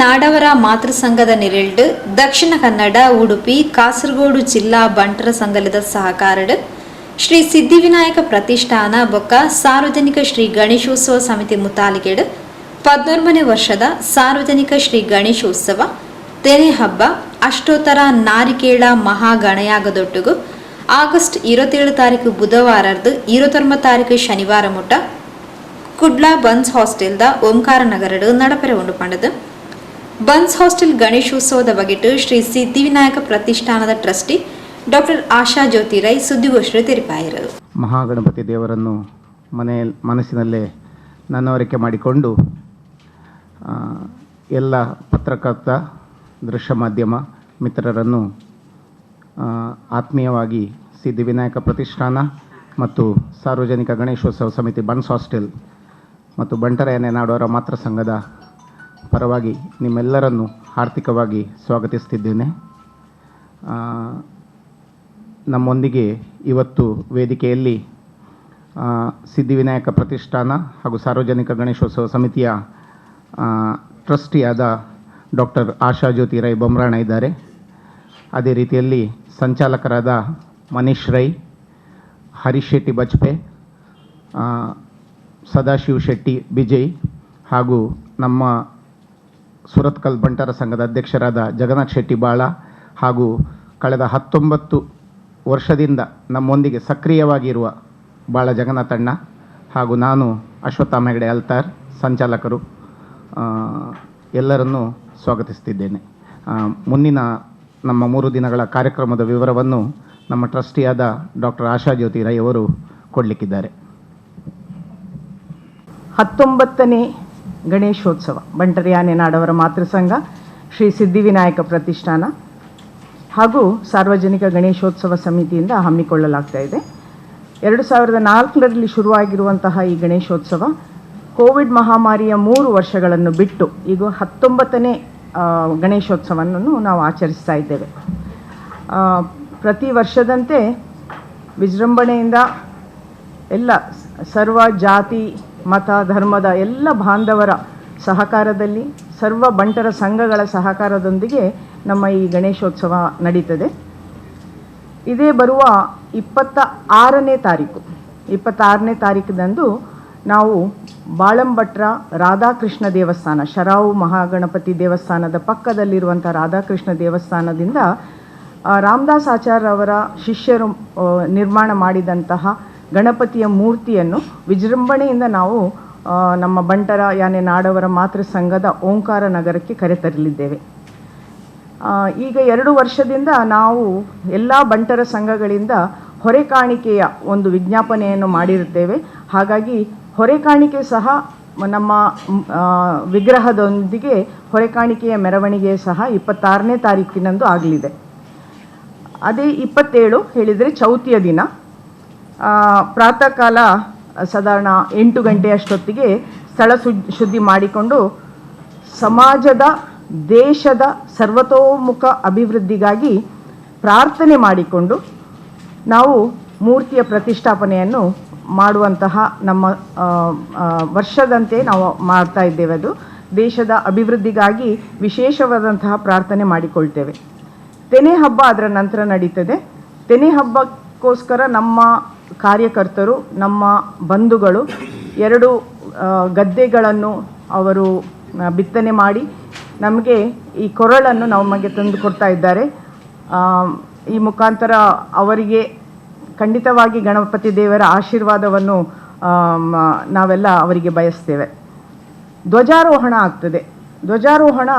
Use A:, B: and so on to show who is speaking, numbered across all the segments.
A: ನಾಡವರ ಮಾತೃ ಸಂಘದ ದಕ್ಷಿಣ ಕನ್ನಡ, ಉಡುಪಿ, ಕಾಸರಗೋಡು ಜಿಲ್ಲಾ ಬಂಟರ ಸಂಘದ ಸಹಕಾರಡ್ ಶ್ರೀ ಸಿದ್ಧಿವಿನಾಯಕ ಪ್ರತಿಷ್ಠಾನ ಬೊಕ್ಕ ಸಾರ್ವಜನಿಕ ಶ್ರೀ ಗಣೇಶೋತ್ಸವ ಸಮಿತಿ ಮುತಾಲಿಕೆಡ್ ಪದ್ನೊರ್ಮನೆ ವರ್ಷದ ಸಾರ್ವಜನಿಕ ಶ್ರೀ ಗಣೇಶೋತ್ಸವ ತೆನೆ ಹಬ್ಬ, ಅಷ್ಟೋತ್ತರ ನಾರಿಕೇಳ ಮಹಾಗಣಯಾಗದೊಟ್ಟುಗು ಆಗಸ್ಟ್ ಇರತ್ತೇಳು ತಾರೀಕು ಬುಧವಾರದ್ದು ಇರತ್ತೊಂಬ ತಾರೀಕು ಶನಿವಾರ ಮುಟ್ಟ ಕುಡ್ಲಾ ಬನ್ಸ್ ಹಾಸ್ಟೆಲ್ದ ಓಂಕಾರ ನಗರಡು ನಡಪೆರೆ ಉಂಡು ಪಂಡದು ಬನ್ಸ್ ಹಾಸ್ಟೆಲ್ ಗಣೇಶೋತ್ಸವದ ಬಗೆಟು ಶ್ರೀ ಸಿದ್ಧಿವಿನಾಯಕ ಪ್ರತಿಷ್ಠಾನದ ಟ್ರಸ್ಟಿ ಡಾಕ್ಟರ್ ಆಶಾ ಜ್ಯೋತಿ ರೈ ಸುದ್ದಿಗೋಷ್ಠಿ ತೆರಿಪಾಯಿರು
B: ಮಹಾಗಣಪತಿ ದೇವರನ್ನು ಮನೆ ಮನಸ್ಸಿನಲ್ಲೇ ನನ್ನವರಿಕೆ ಮಾಡಿಕೊಂಡು ಎಲ್ಲ ಪತ್ರಕರ್ತ, ದೃಶ್ಯ ಮಾಧ್ಯಮ ಮಿತ್ರರನ್ನು ಆತ್ಮೀಯವಾಗಿ ಸಿದ್ಧಿವಿನಾಯಕ ಪ್ರತಿಷ್ಠಾನ ಮತ್ತು ಸಾರ್ವಜನಿಕ ಗಣೇಶೋತ್ಸವ ಸಮಿತಿ ಬನ್ಸ್ ಹಾಸ್ಟೆಲ್ ಮತ್ತು ಬಂಟರಯನೆ ನಾಡೋರ ಮಾತೃ ಸಂಘದ ಪರವಾಗಿ ನಿಮ್ಮೆಲ್ಲರನ್ನು ಆರ್ಥಿಕವಾಗಿ ಸ್ವಾಗತಿಸ್ತಿದ್ದೇನೆ. ನಮ್ಮೊಂದಿಗೆ ಇವತ್ತು ವೇದಿಕೆಯಲ್ಲಿ ಸಿದ್ಧಿವಿನಾಯಕ ಪ್ರತಿಷ್ಠಾನ ಹಾಗೂ ಸಾರ್ವಜನಿಕ ಗಣೇಶೋತ್ಸವ ಸಮಿತಿಯ ಟ್ರಸ್ಟಿಯಾದ ಡಾಕ್ಟರ್ ಆಶಾ ಜ್ಯೋತಿ ರೈ ಬೊಮ್ರಾಣ ಇದ್ದಾರೆ. ಅದೇ ರೀತಿಯಲ್ಲಿ ಸಂಚಾಲಕರಾದ ಮನೀಶ್ ರೈ, ಹರೀಶ್ ಶೆಟ್ಟಿ ಬಜ್ಪೆ ಸದಾಶಿವ್ ಶೆಟ್ಟಿ, ಬಿಜಯ್ ಹಾಗೂ ನಮ್ಮ ಸುರತ್ಕಲ್ ಬಂಟರ ಸಂಘದ ಅಧ್ಯಕ್ಷರಾದ ಜಗನ್ನಾಥ್ ಶೆಟ್ಟಿ ಬಾಳ ಹಾಗೂ ಕಳೆದ ಹತ್ತೊಂಬತ್ತು ವರ್ಷದಿಂದ ನಮ್ಮೊಂದಿಗೆ ಸಕ್ರಿಯವಾಗಿರುವ ಬಾಳ ಜಗನ್ನಾಥಣ್ಣ ಹಾಗೂ ನಾನು ಅಶ್ವತ್ಥ ಹೆಗಡೆ ಅಲ್ತಾರ್ ಸಂಚಾಲಕರು ಎಲ್ಲರನ್ನೂ ಸ್ವಾಗತಿಸ್ತಿದ್ದೇನೆ. ಮುಂದಿನ ನಮ್ಮ ಮೂರು ದಿನಗಳ ಕಾರ್ಯಕ್ರಮದ ವಿವರವನ್ನು ನಮ್ಮ ಟ್ರಸ್ಟಿಯಾದ ಡಾಕ್ಟರ್ ಆಶಾ ಜ್ಯೋತಿ ರೈ ಅವರು ಕೊಡಲಿಕ್ಕಿದ್ದಾರೆ.
C: ಹತ್ತೊಂಬತ್ತನೇ ಗಣೇಶೋತ್ಸವ. ಬಂಟರಿಯಾನೆ ನಾಡವರ ಮಾತೃಸಂಘ, ಶ್ರೀ ಸಿದ್ಧಿವಿನಾಯಕ ಪ್ರತಿಷ್ಠಾನ ಹಾಗೂ ಸಾರ್ವಜನಿಕ ಗಣೇಶೋತ್ಸವ ಸಮಿತಿಯಿಂದ ಹಮ್ಮಿಕೊಳ್ಳಲಾಗ್ತಾ ಇದೆ. ಎರಡು ಸಾವಿರದ ನಾಲ್ಕರಲ್ಲಿ ಶುರುವಾಗಿರುವಂತಹ ಈ ಗಣೇಶೋತ್ಸವ ಕೋವಿಡ್ ಮಹಾಮಾರಿಯ ಮೂರು ವರ್ಷಗಳನ್ನು ಬಿಟ್ಟು ಈಗ ಹತ್ತೊಂಬತ್ತನೇ ಗಣೇಶೋತ್ಸವವನ್ನು ನಾವು ಆಚರಿಸ್ತಾ ಇದ್ದೇವೆ. ಪ್ರತಿ ವರ್ಷದಂತೆ ವಿಜೃಂಭಣೆಯಿಂದ ಎಲ್ಲ ಸರ್ವ ಜಾತಿ ಮತ, ಧರ್ಮದ ಎಲ್ಲ ಬಾಂಧವರ ಸಹಕಾರದಲ್ಲಿ, ಸರ್ವ ಬಂಟರ ಸಂಘಗಳ ಸಹಕಾರದೊಂದಿಗೆ ನಮ್ಮ ಈ ಗಣೇಶೋತ್ಸವ ನಡೀತದೆ. ಇದೇ ಬರುವ ಇಪ್ಪತ್ತ ಆರನೇ ತಾರೀಕು. ಇಪ್ಪತ್ತಾರನೇ ತಾರೀಕಿನಂದು ನಾವು ಬಾಳಂಭಟ್ರ ರಾಧಾಕೃಷ್ಣ ದೇವಸ್ಥಾನ, ಶರಾವು ಮಹಾಗಣಪತಿ ದೇವಸ್ಥಾನದ ಪಕ್ಕದಲ್ಲಿರುವಂಥ ರಾಧಾಕೃಷ್ಣ ದೇವಸ್ಥಾನದಿಂದ ರಾಮದಾಸ್ ಆಚಾರ್ಯ ಅವರ ಶಿಷ್ಯರು ನಿರ್ಮಾಣ ಮಾಡಿದಂತಹ ಗಣಪತಿಯ ಮೂರ್ತಿಯನ್ನು ವಿಜೃಂಭಣೆಯಿಂದ ನಾವು ನಮ್ಮ ಬಂಟರ, ಯಾನೆ ನಾಡವರ ಮಾತೃ ಸಂಘದ ಓಂಕಾರ ನಗರಕ್ಕೆ ಕರೆತರಲಿದ್ದೇವೆ. ಈಗ ಎರಡು ವರ್ಷದಿಂದ ನಾವು ಎಲ್ಲ ಬಂಟರ ಸಂಘಗಳಿಂದ ಹೊರೆ ಕಾಣಿಕೆಯ ಒಂದು ವಿಜ್ಞಾಪನೆಯನ್ನು ಮಾಡಿರುತ್ತೇವೆ. ಹಾಗಾಗಿ ಹೊರೆ ಕಾಣಿಕೆ ಸಹ ನಮ್ಮ ವಿಗ್ರಹದೊಂದಿಗೆ ಹೊರೆ ಕಾಣಿಕೆಯ ಮೆರವಣಿಗೆ ಸಹ ಇಪ್ಪತ್ತಾರನೇ ತಾರೀಕಿನಂದು ಆಗಲಿದೆ. ಅದೇ ಇಪ್ಪತ್ತೇಳು ಹೇಳಿದರೆ ಚೌತಿಯ ದಿನ. ಪ್ರಾತಃ ಕಾಲ ಸಾಧಾರಣ ಎಂಟು ಗಂಟೆಯಷ್ಟೊತ್ತಿಗೆ ಸ್ಥಳ ಶುದ್- ಶುದ್ಧಿ ಮಾಡಿಕೊಂಡು ಸಮಾಜದ, ದೇಶದ ಸರ್ವತೋಮುಖ ಅಭಿವೃದ್ಧಿಗಾಗಿ ಪ್ರಾರ್ಥನೆ ಮಾಡಿಕೊಂಡು ನಾವು ಮೂರ್ತಿಯ ಪ್ರತಿಷ್ಠಾಪನೆಯನ್ನು ಮಾಡುವಂತಹ ನಮ್ಮ ವರ್ಷದಂತೆ ನಾವು ಮಾಡ್ತಾ ಇದ್ದೇವೆ ಅದು. ದೇಶದ ಅಭಿವೃದ್ಧಿಗಾಗಿ ವಿಶೇಷವಾದಂತಹ ಪ್ರಾರ್ಥನೆ ಮಾಡಿಕೊಳ್ತೇವೆ. ತೆನೆ ಹಬ್ಬ ಅದರ ನಂತರ ನಡೀತದೆ. ತೆನೆ ಹಬ್ಬಕ್ಕೋಸ್ಕರ ನಮ್ಮ ಕಾರ್ಯಕರ್ತರು, ನಮ್ಮ ಬಂಧುಗಳು ಎರಡು ಗದ್ದೆಗಳನ್ನು ಅವರು ಬಿತ್ತನೆ ಮಾಡಿ ನಮಗೆ ಈ ಕೊರಳನ್ನು ನಮಗೆ ತಂದು ಕೊಡ್ತಾ ಇದ್ದಾರೆ. ಈ ಮುಖಾಂತರ ಅವರಿಗೆ ಖಂಡಿತವಾಗಿ ಗಣಪತಿ ದೇವರ ಆಶೀರ್ವಾದವನ್ನು ನಾವೆಲ್ಲ ಅವರಿಗೆ ಬಯಸ್ತೇವೆ. ಧ್ವಜಾರೋಹಣ ಆಗ್ತದೆ. ಧ್ವಜಾರೋಹಣ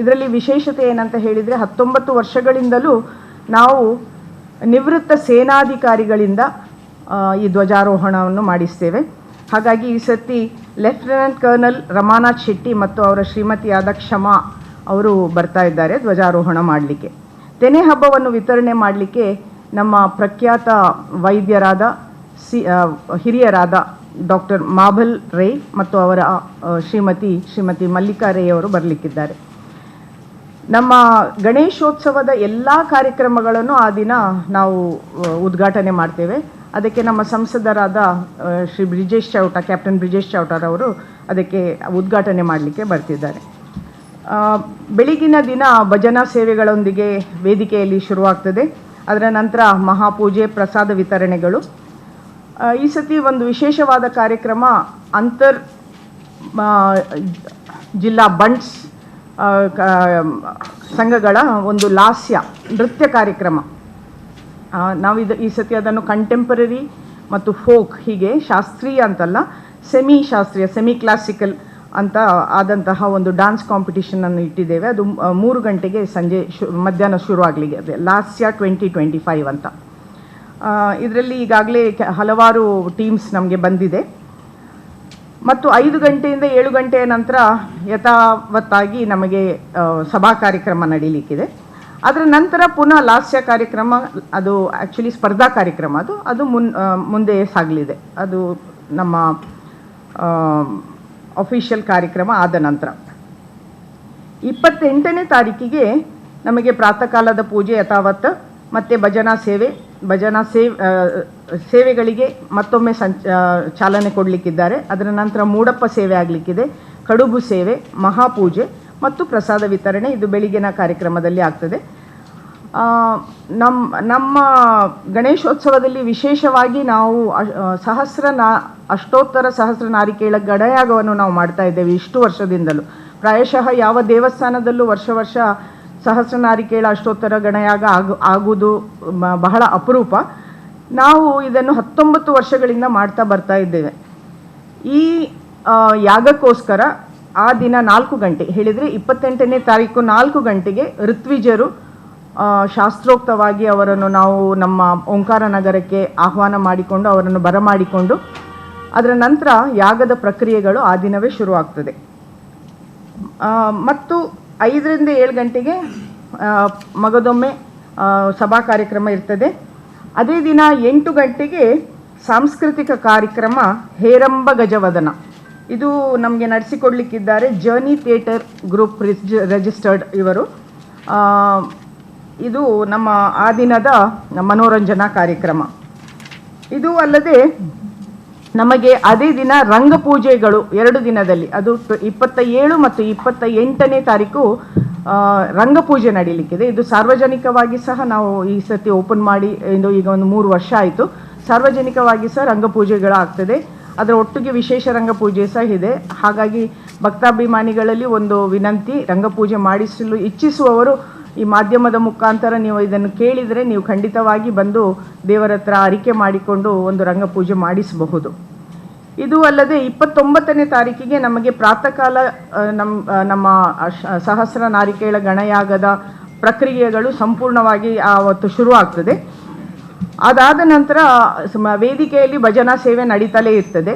C: ಇದರಲ್ಲಿ ವಿಶೇಷತೆ ಏನಂತ ಹೇಳಿದರೆ ಹತ್ತೊಂಬತ್ತು ವರ್ಷಗಳಿಂದಲೂ ನಾವು ನಿವೃತ್ತ ಸೇನಾಧಿಕಾರಿಗಳಿಂದ ಈ ಧ್ವಜಾರೋಹಣವನ್ನು ಮಾಡಿಸ್ತೇವೆ. ಹಾಗಾಗಿ ಈ ಸರ್ತಿ ಲೆಫ್ಟಿನೆಂಟ್ ಕರ್ನಲ್ ರಮಾನಾಥ್ ಶೆಟ್ಟಿ ಮತ್ತು ಅವರ ಶ್ರೀಮತಿಯಾದ ಕ್ಷಮಾ ಅವರು ಬರ್ತಾ ಇದ್ದಾರೆ ಧ್ವಜಾರೋಹಣ ಮಾಡಲಿಕ್ಕೆ. ತೆನೆ ಹಬ್ಬವನ್ನು ವಿತರಣೆ ಮಾಡಲಿಕ್ಕೆ ನಮ್ಮ ಪ್ರಖ್ಯಾತ ವೈದ್ಯರಾದ ಸಿ ಹಿರಿಯರಾದ ಡಾಕ್ಟರ್ ಮಾಭಲ್ ರೈ ಮತ್ತು ಅವರ ಶ್ರೀಮತಿ ಶ್ರೀಮತಿ ಮಲ್ಲಿಕಾ ರೈ ಅವರು ಬರಲಿಕ್ಕಿದ್ದಾರೆ. ನಮ್ಮ ಗಣೇಶೋತ್ಸವದ ಎಲ್ಲ ಕಾರ್ಯಕ್ರಮಗಳನ್ನು ಆ ದಿನ ನಾವು ಉದ್ಘಾಟನೆ ಮಾಡ್ತೇವೆ. ಅದಕ್ಕೆ ನಮ್ಮ ಸಂಸದರಾದ ಶ್ರೀ ಬ್ರಿಜೇಶ್ ಚೌಟ, ಕ್ಯಾಪ್ಟನ್ ಬ್ರಿಜೇಶ್ ಚೌಟರ್ ಅವರು ಅದಕ್ಕೆ ಉದ್ಘಾಟನೆ ಮಾಡಲಿಕ್ಕೆ ಬರ್ತಿದ್ದಾರೆ. ಬೆಳಗಿನ ದಿನ ಭಜನಾ ಸೇವೆಗಳೊಂದಿಗೆ ವೇದಿಕೆಯಲ್ಲಿ ಶುರುವಾಗ್ತದೆ. ಅದರ ನಂತರ ಮಹಾಪೂಜೆ, ಪ್ರಸಾದ ವಿತರಣೆಗಳು. ಈ ಸತಿ ಒಂದು ವಿಶೇಷವಾದ ಕಾರ್ಯಕ್ರಮ ಅಂತರ್ ಜಿಲ್ಲಾ ಬಂಟ್ಸ್ ಸಂಘಗಳ ಒಂದು ಲಾಸ್ಯ, ನೃತ್ಯ ಕಾರ್ಯಕ್ರಮ. ನಾವು ನಾವಿದು ಈ ಸತಿ ಅದನ್ನು ಕಂಟೆಂಪರರಿ ಮತ್ತು ಫೋಕ್ ಹೀಗೆ ಶಾಸ್ತ್ರೀಯ ಅಂತಲ್ಲ ಸೆಮಿ ಶಾಸ್ತ್ರೀಯ ಸೆಮಿ ಕ್ಲಾಸಿಕಲ್ ಅಂತ ಆದಂತಹ ಒಂದು ಡಾನ್ಸ್ ಕಾಂಪಿಟಿಷನನ್ನು ಇಟ್ಟಿದ್ದೇವೆ. ಅದು ಮೂರು ಗಂಟೆಗೆ ಸಂಜೆ ಶು, ಮಧ್ಯಾಹ್ನ ಶುರುವಾಗಲಿಗೆ ಅದೇ, ಲಾಸ್ಯ ಟ್ವೆಂಟಿ ಟ್ವೆಂಟಿ ಫೈವ್ ಅಂತ ಇದರಲ್ಲಿ ಈಗಾಗಲೇ ಹಲವಾರು ಟೀಮ್ಸ್ ನಮಗೆ ಬಂದಿದೆ. ಮತ್ತು ಐದು ಗಂಟೆಯಿಂದ ಏಳು ಗಂಟೆಯ ನಂತರ ಯಥಾವತ್ತಾಗಿ ನಮಗೆ ಸಭಾ ಕಾರ್ಯಕ್ರಮ ನಡೀಲಿಕ್ಕಿದೆ. ಅದರ ನಂತರ ಪುನಃ ಲಾಸ್ಯ ಕಾರ್ಯಕ್ರಮ, ಅದು ಆ್ಯಕ್ಚುಲಿ ಸ್ಪರ್ಧಾ ಕಾರ್ಯಕ್ರಮ ಅದು. ಅದು ಮುನ್ ಮುಂದೆ ಸಾಗಲಿದೆ. ಅದು ನಮ್ಮ ಅಫಿಷಿಯಲ್ ಕಾರ್ಯಕ್ರಮ ಆದ ನಂತರ. ಇಪ್ಪತ್ತೆಂಟನೇ ತಾರೀಕಿಗೆ ನಮಗೆ ಪ್ರಾತಃ ಕಾಲದ ಪೂಜೆ ಯಥಾವತ್ತು, ಮತ್ತು ಭಜನಾ ಸೇವೆ ಭಜನಾ ಸೇವ್ ಸೇವೆಗಳಿಗೆ ಮತ್ತೊಮ್ಮೆ ಸಂಚ ಚಾಲನೆ ಕೊಡಲಿಕ್ಕಿದ್ದಾರೆ. ಅದರ ನಂತರ ಮೂಡಪ್ಪ ಸೇವೆ ಆಗಲಿಕ್ಕಿದೆ, ಕಡುಬು ಸೇವೆ, ಮಹಾಪೂಜೆ ಮತ್ತು ಪ್ರಸಾದ ವಿತರಣೆ ಇದು ಬೆಳಿಗ್ಗಿನ ಕಾರ್ಯಕ್ರಮದಲ್ಲಿ ಆಗ್ತದೆ. ನಮ್ಮ ನಮ್ಮ ಗಣೇಶೋತ್ಸವದಲ್ಲಿ ವಿಶೇಷವಾಗಿ ನಾವು ಸಹಸ್ರ ನಾ, ಅಷ್ಟೋತ್ತರ ಸಹಸ್ರ ನಾರಿಕೇಳ ಗಡಯಾಗವನ್ನು ನಾವು ಮಾಡ್ತಾ ಇದ್ದೇವೆ ಇಷ್ಟು ವರ್ಷದಿಂದಲೂ. ಪ್ರಾಯಶಃ ಯಾವ ದೇವಸ್ಥಾನದಲ್ಲೂ ವರ್ಷ ವರ್ಷ ಸಹಸ್ರ ನಾರಿಕೇಳ ಅಷ್ಟೋತ್ತರ ಗಣಯಾಗ ಆಗು, ಆಗುವುದು ಬಹಳ ಅಪರೂಪ. ನಾವು ಇದನ್ನು ಹತ್ತೊಂಬತ್ತು ವರ್ಷಗಳಿಂದ ಮಾಡ್ತಾ ಬರ್ತಾ ಇದ್ದೇವೆ. ಈ ಯಾಗಕ್ಕೋಸ್ಕರ ಆ ದಿನ ನಾಲ್ಕು ಗಂಟೆ, ಹೇಳಿದರೆ ಇಪ್ಪತ್ತೆಂಟನೇ ತಾರೀಕು ನಾಲ್ಕು ಗಂಟೆಗೆ ಋತ್ವಿಜರು ಶಾಸ್ತ್ರೋಕ್ತವಾಗಿ ಅವರನ್ನು ನಾವು ನಮ್ಮ ಓಂಕಾರ ನಗರಕ್ಕೆ ಆಹ್ವಾನ ಮಾಡಿಕೊಂಡು ಅವರನ್ನು ಬರಮಾಡಿಕೊಂಡು, ಅದರ ನಂತರ ಯಾಗದ ಪ್ರಕ್ರಿಯೆಗಳು ಆ ದಿನವೇ ಶುರುವಾಗ್ತದೆ. ಮತ್ತು ಐದರಿಂದ ಏಳು ಗಂಟೆಗೆ ಮಗದೊಮ್ಮೆ ಸಭಾ ಕಾರ್ಯಕ್ರಮ ಇರ್ತದೆ. ಅದೇ ದಿನ ಎಂಟು ಗಂಟೆಗೆ ಸಾಂಸ್ಕೃತಿಕ ಕಾರ್ಯಕ್ರಮ ಹೇರಂಬ ಗಜವದನ. ಇದು ನಮಗೆ ನಡೆಸಿಕೊಡ್ಲಿಕ್ಕಿದ್ದಾರೆ ಜರ್ನಿ ಥಿಯೇಟರ್ ಗ್ರೂಪ್ ರಿಜಿಸ್ಟರ್ಡ್ ಇವರು. ಇದು ನಮ್ಮ ಆ ದಿನದ ಮನೋರಂಜನಾ ಕಾರ್ಯಕ್ರಮ. ಇದು ಅಲ್ಲದೆ ನಮಗೆ ಅದೇ ದಿನ ರಂಗಪೂಜೆಗಳು ಎರಡು ದಿನದಲ್ಲಿ. ಅದು ಇಪ್ಪತ್ತ ಏಳು ಮತ್ತು ಇಪ್ಪತ್ತ ಎಂಟನೇ ತಾರೀಕು ರಂಗ ರಂಗಪೂಜೆ ನಡೀಲಿಕ್ಕಿದೆ. ಇದು ಸಾರ್ವಜನಿಕವಾಗಿ ಸಹ ನಾವು ಈ ಸತಿ ಓಪನ್ ಮಾಡಿ, ಇದು ಈಗ ಒಂದು ಮೂರು ವರ್ಷ ಆಯಿತು. ಸಾರ್ವಜನಿಕವಾಗಿ ಸಹ ರಂಗಪೂಜೆಗಳಾಗ್ತದೆ ಅದರ ಒಟ್ಟಿಗೆ ವಿಶೇಷ ರಂಗಪೂಜೆ ಸಹ ಇದೆ. ಹಾಗಾಗಿ ಭಕ್ತಾಭಿಮಾನಿಗಳಲ್ಲಿ ಒಂದು ವಿನಂತಿ ರಂಗಪೂಜೆ ಮಾಡಿಸಲು ಇಚ್ಛಿಸುವವರು ಈ ಮಾಧ್ಯಮದ ಮುಖಾಂತರ ನೀವು ಇದನ್ನು ಕೇಳಿದರೆ ನೀವು ಖಂಡಿತವಾಗಿ ಬಂದು ದೇವರ ಹತ್ರ ಅರಿಕೆ ಮಾಡಿಕೊಂಡು ಒಂದು ರಂಗಪೂಜೆ ಮಾಡಿಸಬಹುದು. ಇದು ಅಲ್ಲದೆ ಇಪ್ಪತ್ತೊಂಬತ್ತನೇ ತಾರೀಕಿಗೆ ನಮಗೆ ಪ್ರಾತಃ ಕಾಲ ನಮ್ಮ ನಮ್ಮ ಸಹಸ್ರ ನಾರಿಕೇಳ ಗಣಯಾಗದ ಪ್ರಕ್ರಿಯೆಗಳು ಸಂಪೂರ್ಣವಾಗಿ ಆವತ್ತು ಶುರುವಾಗ್ತದೆ. ಅದಾದ ನಂತರ ವೇದಿಕೆಯಲ್ಲಿ ಭಜನಾ ಸೇವೆ ನಡೀತಲೇ ಇರ್ತದೆ.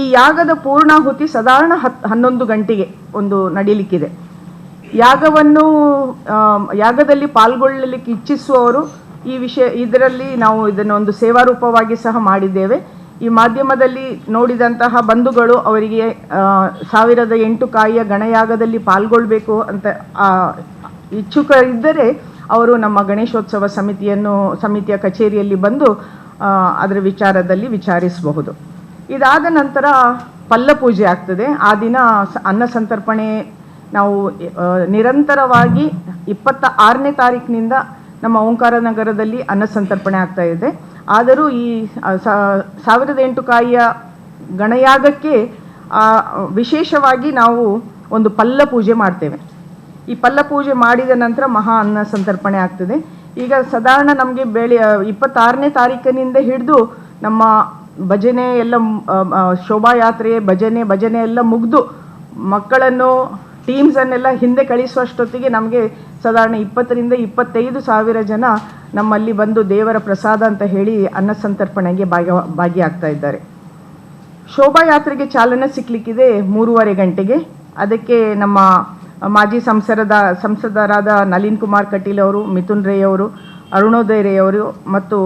C: ಈ ಯಾಗದ ಪೂರ್ಣಾಹುತಿ ಸಾಧಾರಣ ಹತ್, ಹನ್ನೊಂದು ಗಂಟೆಗೆ ಒಂದು ನಡೀಲಿಕ್ಕಿದೆ. ಯಾಗವನ್ನು ಯಾಗದಲ್ಲಿ ಪಾಲ್ಗೊಳ್ಳಲಿಕ್ಕೆ ಇಚ್ಛಿಸುವವರು ಈ ವಿಷಯ, ಇದರಲ್ಲಿ ನಾವು ಇದನ್ನು ಒಂದು ಸೇವಾರೂಪವಾಗಿ ಸಹ ಮಾಡಿದ್ದೇವೆ. ಈ ಮಾಧ್ಯಮದಲ್ಲಿ ನೋಡಿದಂತಹ ಬಂಧುಗಳು ಅವರಿಗೆ ಸಾವಿರದ ಎಂಟು ಕಾಯಿಯ ಗಣಯಾಗದಲ್ಲಿ ಪಾಲ್ಗೊಳ್ಬೇಕು ಅಂತ ಇಚ್ಛುಕರಿದ್ದರೆ ಅವರು ನಮ್ಮ ಗಣೇಶೋತ್ಸವ ಸಮಿತಿಯನ್ನು, ಸಮಿತಿಯ ಕಚೇರಿಯಲ್ಲಿ ಬಂದು ಅದರ ವಿಚಾರದಲ್ಲಿ ವಿಚಾರಿಸಬಹುದು. ಇದಾದ ನಂತರ ಪಲ್ಲ ಪೂಜೆ ಆಗ್ತದೆ. ಆ ದಿನ ಅನ್ನ ಸಂತರ್ಪಣೆ ನಾವು ನಿರಂತರವಾಗಿ ಇಪ್ಪತ್ತ ಆರನೇ ತಾರೀಕಿನಿಂದ ನಮ್ಮ ಓಂಕಾರ ನಗರದಲ್ಲಿ ಅನ್ನ ಸಂತರ್ಪಣೆ ಆಗ್ತಾ ಇದೆ. ಆದರೂ ಈ ಸಾವಿರದ ಎಂಟು ಕಾಯಿಯ ಗಣಯಾಗಕ್ಕೆ ವಿಶೇಷವಾಗಿ ನಾವು ಒಂದು ಪಲ್ಲ ಪೂಜೆ ಮಾಡ್ತೇವೆ. ಈ ಪಲ್ಲ ಪೂಜೆ ಮಾಡಿದ ನಂತರ ಮಹಾ ಅನ್ನ ಸಂತರ್ಪಣೆ ಆಗ್ತದೆ. ಈಗ ಸಾಧಾರಣ ನಮಗೆ ಬೆಳೆ ಇಪ್ಪತ್ತಾರನೇ ತಾರೀಕಿನಿಂದ ಹಿಡಿದು ನಮ್ಮ ಭಜನೆ ಎಲ್ಲ ಶೋಭಾಯಾತ್ರೆ ಭಜನೆ ಭಜನೆ ಎಲ್ಲ ಮುಗಿದು ಮಕ್ಕಳನ್ನು ಟೀಮ್ಸನ್ನೆಲ್ಲ ಹಿಂದೆ ಕಳಿಸುವಷ್ಟೊತ್ತಿಗೆ ನಮಗೆ ಸಾಧಾರಣ ಇಪ್ಪತ್ತರಿಂದ ಇಪ್ಪತ್ತೈದು ಸಾವಿರ ಜನ ನಮ್ಮಲ್ಲಿ ಬಂದು ದೇವರ ಪ್ರಸಾದ ಅಂತ ಹೇಳಿ ಅನ್ನ ಸಂತರ್ಪಣೆಗೆ ಭಾಗ ಭಾಗಿಯಾಗ್ತಾ ಇದ್ದಾರೆ. ಶೋಭಾಯಾತ್ರೆಗೆ ಚಾಲನೆ ಸಿಕ್ಕಲಿಕ್ಕಿದೆ ಮೂರುವರೆ ಗಂಟೆಗೆ. ಅದಕ್ಕೆ ನಮ್ಮ ಮಾಜಿ ಸಂಸರದ, ಸಂಸದರಾದ ನಳಿನ್ ಕುಮಾರ್ ಕಟೀಲ್ ಅವರು, ಮಿಥುನ್ ರೇ ಅವರು, ಅರುಣೋದಯ ರೇ ಅವರು ಮತ್ತು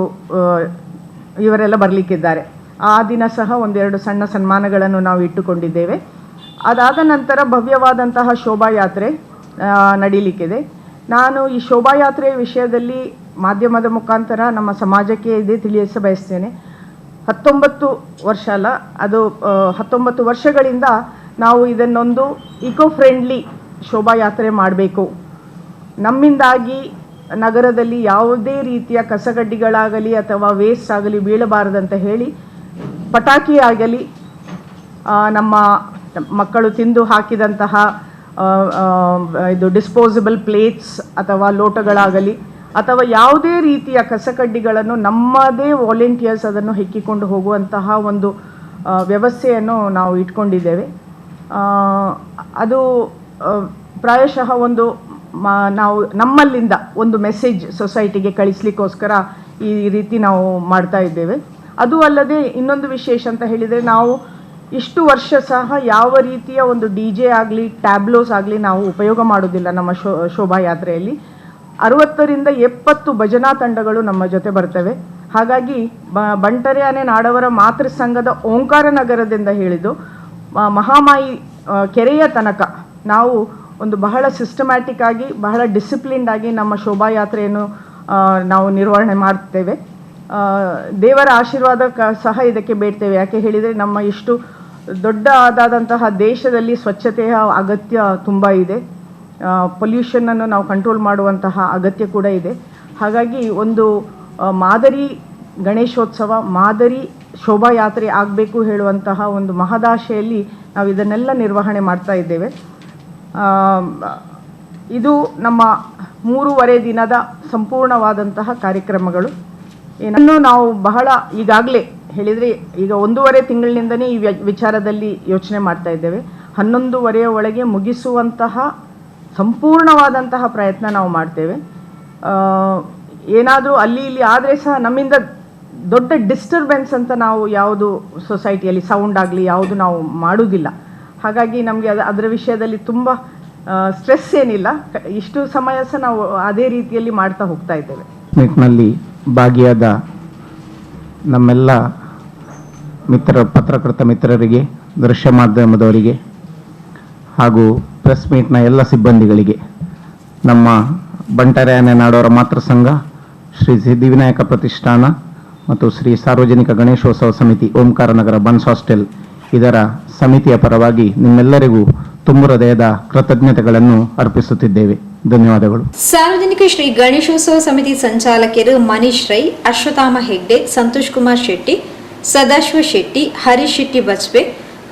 C: ಇವರೆಲ್ಲ ಬರಲಿಕ್ಕಿದ್ದಾರೆ. ಆ ದಿನ ಸಹ ಒಂದೆರಡು ಸಣ್ಣ ಸನ್ಮಾನಗಳನ್ನು ನಾವು ಇಟ್ಟುಕೊಂಡಿದ್ದೇವೆ. ಅದಾದ ನಂತರ ಭವ್ಯವಾದಂತಹ ಶೋಭಾಯಾತ್ರೆ ನಡೀಲಿಕ್ಕಿದೆ. ನಾನು ಈ ಶೋಭಾಯಾತ್ರೆಯ ವಿಷಯದಲ್ಲಿ ಮಾಧ್ಯಮದ ಮುಖಾಂತರ ನಮ್ಮ ಸಮಾಜಕ್ಕೆ ಇದೇ ತಿಳಿಸ ಬಯಸ್ತೇನೆ. ಹತ್ತೊಂಬತ್ತು ವರ್ಷ ಅಲ್ಲ, ಅದು ಹತ್ತೊಂಬತ್ತು ವರ್ಷಗಳಿಂದ ನಾವು ಇದನ್ನೊಂದು ಇಕೋ ಫ್ರೆಂಡ್ಲಿ ಶೋಭಾಯಾತ್ರೆ ಮಾಡಬೇಕು. ನಮ್ಮಿಂದಾಗಿ ನಗರದಲ್ಲಿ ಯಾವುದೇ ರೀತಿಯ ಕಸಗಡ್ಡಿಗಳಾಗಲಿ ಅಥವಾ ವೇಸ್ಟ್ ಆಗಲಿ ಬೀಳಬಾರದಂತ ಹೇಳಿ ಪಟಾಕಿ ಆಗಲಿ ನಮ್ಮ ಮಕ್ಕಳು ತಿಂದು ಹಾಕಿದಂತಹ ಇದು ಡಿಸ್ಪೋಸಬಲ್ ಪ್ಲೇಟ್ಸ್ ಅಥವಾ ಲೋಟಗಳಾಗಲಿ, ಅಥವಾ ಯಾವುದೇ ರೀತಿಯ ಕಸಕಡ್ಡಿಗಳನ್ನು ನಮ್ಮದೇ ವಾಲಂಟಿಯರ್ಸ್ ಅದನ್ನು ಹೆಕ್ಕಿಕೊಂಡು ಹೋಗುವಂತಹ ಒಂದು ವ್ಯವಸ್ಥೆಯನ್ನು ನಾವು ಇಟ್ಕೊಂಡಿದ್ದೇವೆ. ಅದು ಪ್ರಾಯಶಃ ಒಂದು ನಾವು ನಮ್ಮಲ್ಲಿಂದ ಒಂದು ಮೆಸೇಜ್ ಸೊಸೈಟಿಗೆ ಕಳಿಸ್ಲಿಕ್ಕೋಸ್ಕರ ಈ ರೀತಿ ನಾವು ಮಾಡ್ತಾ ಇದ್ದೇವೆ. ಅದು ಅಲ್ಲದೆ ಇನ್ನೊಂದು ವಿಶೇಷ ಅಂತ ಹೇಳಿದರೆ ನಾವು ಇಷ್ಟು ವರ್ಷ ಸಹ ಯಾವ ರೀತಿಯ ಒಂದು ಡಿ ಜೆ ಆಗಲಿ, ಟ್ಯಾಬ್ಲೋಸ್ ಆಗಲಿ ನಾವು ಉಪಯೋಗ ಮಾಡೋದಿಲ್ಲ ನಮ್ಮ ಶೋ ಶೋಭಾಯಾತ್ರೆಯಲ್ಲಿ ಅರವತ್ತರಿಂದ ಎಪ್ಪತ್ತು ಭಜನಾ ತಂಡಗಳು ನಮ್ಮ ಜೊತೆ ಬರ್ತವೆ. ಹಾಗಾಗಿ ಬ, ಬಂಟರ್ಯಾನೆ ನಾಡವರ ಮಾತೃ ಸಂಘದ ಓಂಕಾರ ನಗರದಿಂದ ಹೇಳಿದ್ದು ಮಹಾಮಾಯಿ ಕೆರೆಯ ತನಕ ನಾವು ಒಂದು ಬಹಳ ಸಿಸ್ಟಮ್ಯಾಟಿಕ್ ಆಗಿ, ಬಹಳ ಡಿಸಿಪ್ಲಿನ್ಡ್ ಆಗಿ ನಮ್ಮ ಶೋಭಾಯಾತ್ರೆಯನ್ನು ನಾವು ನಿರ್ವಹಣೆ ಮಾಡ್ತೇವೆ. ದೇವರ ಆಶೀರ್ವಾದ ಸಹ ಇದಕ್ಕೆ ಬೇಡ್ತೇವೆ. ಯಾಕೆ ಹೇಳಿದರೆ ನಮ್ಮ ಇಷ್ಟು ದೊಡ್ಡ ಆದಾದಂತಹ ದೇಶದಲ್ಲಿ ಸ್ವಚ್ಛತೆಯ ಅಗತ್ಯ ತುಂಬ ಇದೆ. ಪೊಲ್ಯೂಷನನ್ನು ನಾವು ಕಂಟ್ರೋಲ್ ಮಾಡುವಂತಹ ಅಗತ್ಯ ಕೂಡ ಇದೆ. ಹಾಗಾಗಿ ಒಂದು ಮಾದರಿ ಗಣೇಶೋತ್ಸವ, ಮಾದರಿ ಶೋಭಾಯಾತ್ರೆ ಆಗಬೇಕು ಹೇಳುವಂತಹ ಒಂದು ಮಹದಾಶೆಯಲ್ಲಿ ನಾವು ಇದನ್ನೆಲ್ಲ ನಿರ್ವಹಣೆ ಮಾಡ್ತಾ ಇದ್ದೇವೆ. ಇದು ನಮ್ಮ ಮೂರುವರೆ ದಿನದ ಸಂಪೂರ್ಣವಾದಂತಹ ಕಾರ್ಯಕ್ರಮಗಳು. ಏನನ್ನು ನಾವು ಬಹಳ ಈಗಾಗಲೇ ಹೇಳಿದರೆ ಈಗ ಒಂದೂವರೆ ತಿಂಗಳಿನಿಂದನೇ ಈ ವಿಚಾರದಲ್ಲಿ ಯೋಚನೆ ಮಾಡ್ತಾ ಇದ್ದೇವೆ. ಹನ್ನೊಂದುವರೆಯ ಒಳಗೆ ಮುಗಿಸುವಂತಹ ಸಂಪೂರ್ಣವಾದಂತಹ ಪ್ರಯತ್ನ ನಾವು ಮಾಡ್ತೇವೆ. ಏನಾದರೂ ಅಲ್ಲಿ ಇಲ್ಲಿ ಆದರೆ ಸಹ ನಮ್ಮಿಂದ ದೊಡ್ಡ ಡಿಸ್ಟರ್ಬೆನ್ಸ್ ಅಂತ ನಾವು ಯಾವುದು ಸೊಸೈಟಿಯಲ್ಲಿ ಸೌಂಡ್ ಆಗಲಿ ಯಾವುದು ನಾವು ಮಾಡುವುದಿಲ್ಲ ಹಾಗಾಗಿ ನಮಗೆ ಅದು ಅದರ ವಿಷಯದಲ್ಲಿ ತುಂಬ ಸ್ಟ್ರೆಸ್ ಏನಿಲ್ಲ. ಇಷ್ಟು ಸಮಯ ಸಹ ನಾವು ಅದೇ ರೀತಿಯಲ್ಲಿ ಮಾಡ್ತಾ ಹೋಗ್ತಾ ಇದ್ದೇವೆ.
B: ನಿಟ್ಟಿನಲ್ಲಿ ಭಾಗಿಯಾದ ನಮ್ಮೆಲ್ಲ ಮಿತ್ರ, ಪತ್ರಕರ್ತ ಮಿತ್ರರಿಗೆ, ದೃಶ್ಯ ಮಾಧ್ಯಮದವರಿಗೆ ಹಾಗೂ ಪ್ರೆಸ್ ಮೀಟ್ನ ಎಲ್ಲ ಸಿಬ್ಬಂದಿಗಳಿಗೆ, ನಮ್ಮ ಬಂಟರೆ ಆನೆ ನಾಡೋರ ಮಾತೃ ಸಂಘ, ಶ್ರೀ ಸಿದ್ಧಿವಿನಾಯಕ ಪ್ರತಿಷ್ಠಾನ ಮತ್ತು ಶ್ರೀ ಸಾರ್ವಜನಿಕ ಗಣೇಶೋತ್ಸವ ಸಮಿತಿ ಓಂಕಾರ ನಗರ ಬನ್ಸ್ ಹಾಸ್ಟೆಲ್ ಇದರ ಸಮಿತಿಯ ಪರವಾಗಿ ನಿಮ್ಮೆಲ್ಲರಿಗೂ ತುಂಬು ಹೃದಯದ ಕೃತಜ್ಞತೆಗಳನ್ನು ಅರ್ಪಿಸುತ್ತಿದ್ದೇವೆ. ಧನ್ಯವಾದಗಳು.
A: ಸಾರ್ವಜನಿಕ ಶ್ರೀ ಗಣೇಶೋತ್ಸವ ಸಮಿತಿ ಸಂಚಾಲಕರು ಮನೀಶ್ ರೈ ಅಶ್ವತಾಮ ಹೆಗ್ಡೆ, ಸಂತೋಷ್ ಕುಮಾರ್ ಶೆಟ್ಟಿ, ಸದಾಶಿವ ಶೆಟ್ಟಿ, ಹರೀಶ್ ಶೆಟ್ಟಿ ಬಜ್ಪೆ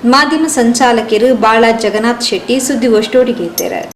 A: ಮಾಧ್ಯಮ ಸಂಚಾಲಕರು ಬಾಳ ಜಗನ್ನಾಥ್ ಶೆಟ್ಟಿ ಸುದ್ದಿಗೋಷ್ಠಿ